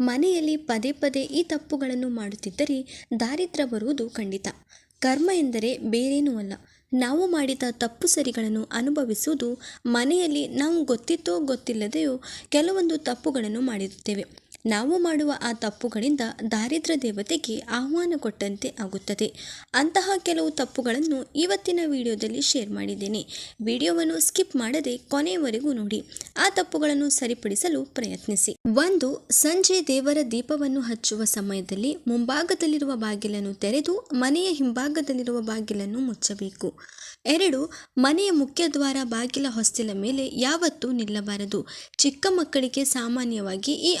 ಮನೆಯಲ್ಲಿ ಪದೇ ಪದೇ ಈ ತಪ್ಪುಗಳನ್ನು ಮಾಡುತ್ತಿದ್ದರೆ ದಾರಿದ್ರ್ಯ ಬರುವುದು ಖಂಡಿತ. ಕರ್ಮ ಎಂದರೆ ಬೇರೇನೂ ಅಲ್ಲ. ನಾವು ಮಾಡಿದ ತಪ್ಪು ಸರಿಗಳನ್ನು ಅನುಭವಿಸುವುದು ಮನೆಯಲ್ಲಿ ನಾವು ಗೊತ್ತಿತ್ತೋ ಗೊತ್ತಿಲ್ಲದೆಯೋ ಕೆಲವೊಂದು ತಪ್ಪುಗಳನ್ನು ಮಾಡಿರುತ್ತೇವೆ. ನಾವು ಮಾಡುವ ಆ ತಪ್ಪುಗಳಿಂದ ದಾರಿದ್ರ ದೇವತೆಗೆ ಆಹ್ವಾನ ಕೊಟ್ಟಂತೆ ಆಗುತ್ತದೆ. ಅಂತಹ ಕೆಲವು ತಪ್ಪುಗಳನ್ನು ಇವತ್ತಿನ ವಿಡಿಯೋದಲ್ಲಿ ಶೇರ್ ಮಾಡಿದ್ದೇನೆ. ವಿಡಿಯೋವನ್ನು ಸ್ಕಿಪ್ ಮಾಡದೆ ಕೊನೆಯವರೆಗೂ ನೋಡಿ. ಆ ತಪ್ಪುಗಳನ್ನು ಸರಿಪಡಿಸಲು ಪ್ರಯತ್ನಿಸಿ. ಒಂದು, ಸಂಜೆ ದೇವರ ದೀಪವನ್ನು ಹಚ್ಚುವ ಸಮಯದಲ್ಲಿ ಮುಂಭಾಗದಲ್ಲಿರುವ ಬಾಗಿಲನ್ನು ತೆರೆದು ಮನೆಯ ಹಿಂಭಾಗದಲ್ಲಿರುವ ಬಾಗಿಲನ್ನು ಮುಚ್ಚಬೇಕು. ಎರಡು, ಮನೆಯ ಮುಖ್ಯ ದ್ವಾರ ಬಾಗಿಲ ಹೊಸ್ತಿಲ ಮೇಲೆ ಯಾವತ್ತೂ ನಿಲ್ಲಬಾರದು. ಚಿಕ್ಕ ಮಕ್ಕಳಿಗೆ ಸಾಮಾನ್ಯವಾಗಿ ಈ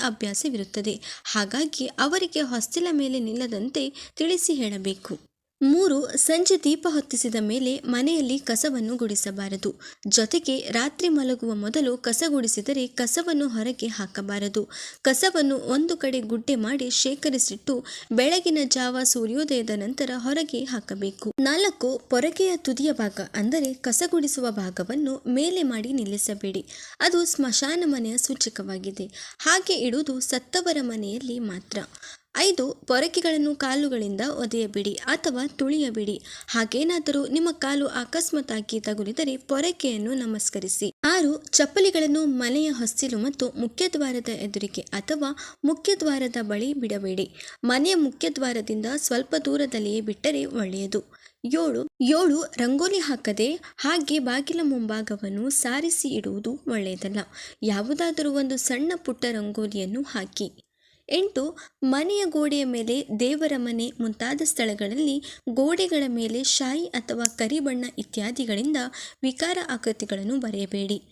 ಅಭ್ಯಾಸವಿರುತ್ತದೆ ಹಾಗಾಗಿ ಅವರಿಗೆ ಹೊಸ್ತಿಲ ಮೇಲೆ ನಿಲ್ಲದಂತೆ ತಿಳಿಸಿ ಹೇಳಬೇಕು. ಮೂರು, ಸಂಜೆ ದೀಪ ಹೊತ್ತಿಸಿದ ಮೇಲೆ ಮನೆಯಲ್ಲಿ ಕಸವನ್ನು ಗುಡಿಸಬಾರದು. ಜೊತೆಗೆ ರಾತ್ರಿ ಮಲಗುವ ಮೊದಲು ಕಸ ಗುಡಿಸಿದರೆ ಕಸವನ್ನು ಹೊರಗೆ ಹಾಕಬಾರದು. ಕಸವನ್ನು ಒಂದು ಕಡೆ ಗುಡ್ಡೆ ಮಾಡಿ ಶೇಖರಿಸಿಟ್ಟು ಬೆಳಗಿನ ಜಾವ ಸೂರ್ಯೋದಯದ ನಂತರ ಹೊರಗೆ ಹಾಕಬೇಕು. ನಾಲ್ಕು, ಪೊರಕೆಯ ತುದಿಯ ಭಾಗ ಅಂದರೆ ಕಸ ಗುಡಿಸುವ ಭಾಗವನ್ನು ಮೇಲೆ ಮಾಡಿ ನಿಲ್ಲಿಸಬೇಡಿ. ಅದು ಸ್ಮಶಾನ ಮನೆಯ ಸೂಚಕವಾಗಿದೆ. ಹಾಗೆ ಇಡುವುದು ಸತ್ತವರ ಮನೆಯಲ್ಲಿ ಮಾತ್ರ. ಐದು ಪೊರಕೆಗಳನ್ನು ಕಾಲುಗಳಿಂದ ಒದೆಯಬೇಡಿ ಅಥವಾ ತುಳಿಯಬೇಡಿ. ಹಾಗೇನಾದರೂ ನಿಮ್ಮ ಕಾಲು ಅಕಸ್ಮಾತ್ತಾಗಿ ತಗುಲಿದರೆ ಪೊರಕೆಯನ್ನು ನಮಸ್ಕರಿಸಿ. ಆರು, ಚಪ್ಪಲಿಗಳನ್ನು ಮನೆಯ ಹೊಸ್ತಿಲು ಮತ್ತು ಮುಖ್ಯದ್ವಾರದ ಎದುರಿಗೆ ಅಥವಾ ಮುಖ್ಯದ್ವಾರದ ಬಳಿ ಬಿಡಬೇಡಿ. ಮನೆಯ ಮುಖ್ಯದ್ವಾರದಿಂದ ಸ್ವಲ್ಪ ದೂರದಲ್ಲಿಯೇ ಬಿಟ್ಟರೆ ಒಳ್ಳೆಯದು. ಏಳು ಏಳು ರಂಗೋಲಿ ಹಾಕದೆ ಹಾಗೆ ಬಾಗಿಲ ಮುಂಭಾಗವನ್ನು ಸಾರಿಸಿ ಇಡುವುದು ಒಳ್ಳೆಯದಲ್ಲ. ಯಾವುದಾದರೂ ಒಂದು ಸಣ್ಣ ಪುಟ್ಟ ರಂಗೋಲಿಯನ್ನು ಹಾಕಿ. ಎಂಟು, ಮನೆಯ ಗೋಡೆಯ ಮೇಲೆ ದೇವರ ಮನೆ ಮುಂತಾದ ಸ್ಥಳಗಳಲ್ಲಿ ಗೋಡೆಗಳ ಮೇಲೆ ಶಾಯಿ ಅಥವಾ ಕರಿಬಣ್ಣ ಇತ್ಯಾದಿಗಳಿಂದ ವಿಕಾರ ಆಕೃತಿಗಳನ್ನು ಬರೆಯಬೇಡಿ.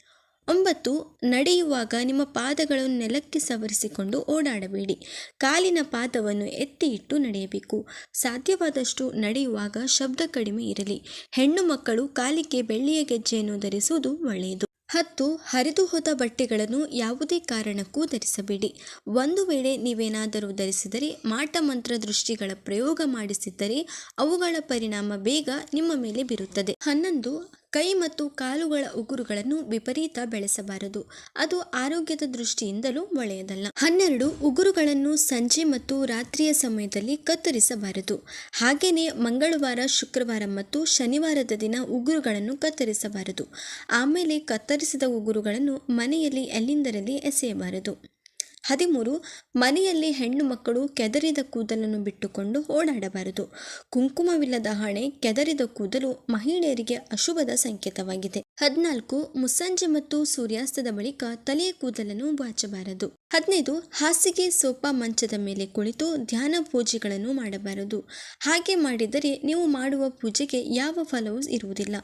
ಒಂಬತ್ತು, ನಡೆಯುವಾಗ ನಿಮ್ಮ ಪಾದಗಳನ್ನು ನೆಲಕ್ಕೆ ಸವರಿಸಿಕೊಂಡು ಓಡಾಡಬೇಡಿ. ಕಾಲಿನ ಪಾದವನ್ನು ಎತ್ತಿ ಇಟ್ಟು ನಡೆಯಬೇಕು. ಸಾಧ್ಯವಾದಷ್ಟು ನಡೆಯುವಾಗ ಶಬ್ದ ಕಡಿಮೆ ಇರಲಿ. ಹೆಣ್ಣು ಮಕ್ಕಳು ಕಾಲಿಗೆ ಬೆಳ್ಳಿಯ ಗೆಜ್ಜೆಯನ್ನು ಧರಿಸುವುದು ಒಳ್ಳೆಯದು. ಹತ್ತು ಹರಿದು ಹೋದ ಬಟ್ಟೆಗಳನ್ನು ಯಾವುದೇ ಕಾರಣಕ್ಕೂ ಧರಿಸಬೇಡಿ. ಒಂದು ವೇಳೆ ನೀವೇನಾದರೂ ಧರಿಸಿದರೆ, ಮಾಟ ಮಂತ್ರ ದೃಷ್ಟಿಗಳ ಪ್ರಯೋಗ ಮಾಡಿಸಿದ್ದರೆ, ಅವುಗಳ ಪರಿಣಾಮ ಬೇಗ ನಿಮ್ಮ ಮೇಲೆ ಬೀರುತ್ತದೆ. ಹನ್ನೊಂದು ಕೈ ಮತ್ತು ಕಾಲುಗಳ ಉಗುರುಗಳನ್ನು ವಿಪರೀತ ಬೆಳೆಸಬಾರದು. ಅದು ಆರೋಗ್ಯದ ದೃಷ್ಟಿಯಿಂದಲೂ ಒಳ್ಳೆಯದಲ್ಲ. ಹನ್ನೆರಡು, ಉಗುರುಗಳನ್ನು ಸಂಜೆ ಮತ್ತು ರಾತ್ರಿಯ ಸಮಯದಲ್ಲಿ ಕತ್ತರಿಸಬಾರದು. ಹಾಗೆಯೇ ಮಂಗಳವಾರ, ಶುಕ್ರವಾರ ಮತ್ತು ಶನಿವಾರದ ದಿನ ಉಗುರುಗಳನ್ನು ಕತ್ತರಿಸಬಾರದು. ಆಮೇಲೆ ಕತ್ತರಿಸಿದ ಉಗುರುಗಳನ್ನು ಮನೆಯಲ್ಲಿ ಎಲ್ಲಿಂದರಲ್ಲಿ ಎಸೆಯಬಾರದು. ಹದಿಮೂರು, ಮನೆಯಲ್ಲಿ ಹೆಣ್ಣು ಮಕ್ಕಳು ಕೆದರಿದ ಕೂದಲನ್ನು ಬಿಟ್ಟುಕೊಂಡು ಓಡಾಡಬಾರದು. ಕುಂಕುಮವಿಲ್ಲದ ಹಣೆ, ಕೆದರಿದ ಕೂದಲು ಮಹಿಳೆಯರಿಗೆ ಅಶುಭದ ಸಂಕೇತವಾಗಿದೆ. ಹದಿನಾಲ್ಕು, ಮುಸ್ಸಂಜೆ ಮತ್ತು ಸೂರ್ಯಾಸ್ತದ ಬಳಿಕ ತಲೆಯ ಕೂದಲನ್ನು ಬಾಚಬಾರದು. ಹದಿನೈದು ಹಾಸಿಗೆ ಸೋಫಾ ಮಂಚದ ಮೇಲೆ ಕುಳಿತು ಧ್ಯಾನ ಪೂಜೆಗಳನ್ನು ಮಾಡಬಾರದು. ಹಾಗೆ ಮಾಡಿದರೆ ನೀವು ಮಾಡುವ ಪೂಜೆಗೆ ಯಾವ ಫಲವೂ ಇರುವುದಿಲ್ಲ.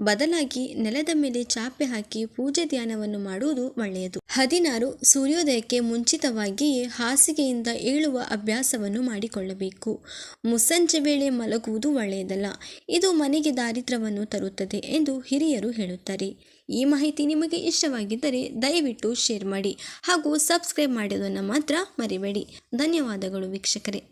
ಬದಲಾಗಿ ನೆಲದ ಮೇಲೆ ಚಾಪೆ ಹಾಕಿ ಪೂಜೆ ಧ್ಯಾನವನ್ನು ಮಾಡುವುದು ಒಳ್ಳೆಯದು. ಹದಿನಾರು ಸೂರ್ಯೋದಯಕ್ಕೆ ಮುಂಚಿತವಾಗಿಯೇ ಹಾಸಿಗೆಯಿಂದ ಏಳುವ ಅಭ್ಯಾಸವನ್ನು ಮಾಡಿಕೊಳ್ಳಬೇಕು. ಮುಸ್ಸಂಜೆ ವೇಳೆ ಮಲಗುವುದು ಒಳ್ಳೆಯದಲ್ಲ. ಇದು ಮನೆಗೆ ದಾರಿದ್ರ್ಯವನ್ನು ತರುತ್ತದೆ ಎಂದು ಹಿರಿಯರು ಹೇಳುತ್ತಾರೆ. ಈ ಮಾಹಿತಿ ನಿಮಗೆ ಇಷ್ಟವಾಗಿದ್ದರೆ ದಯವಿಟ್ಟು ಶೇರ್ ಮಾಡಿ ಹಾಗೂ ಸಬ್ಸ್ಕ್ರೈಬ್ ಮಾಡೋದನ್ನು ಮಾತ್ರ ಮರಿಬೇಡಿ. ಧನ್ಯವಾದಗಳು ವೀಕ್ಷಕರೇ.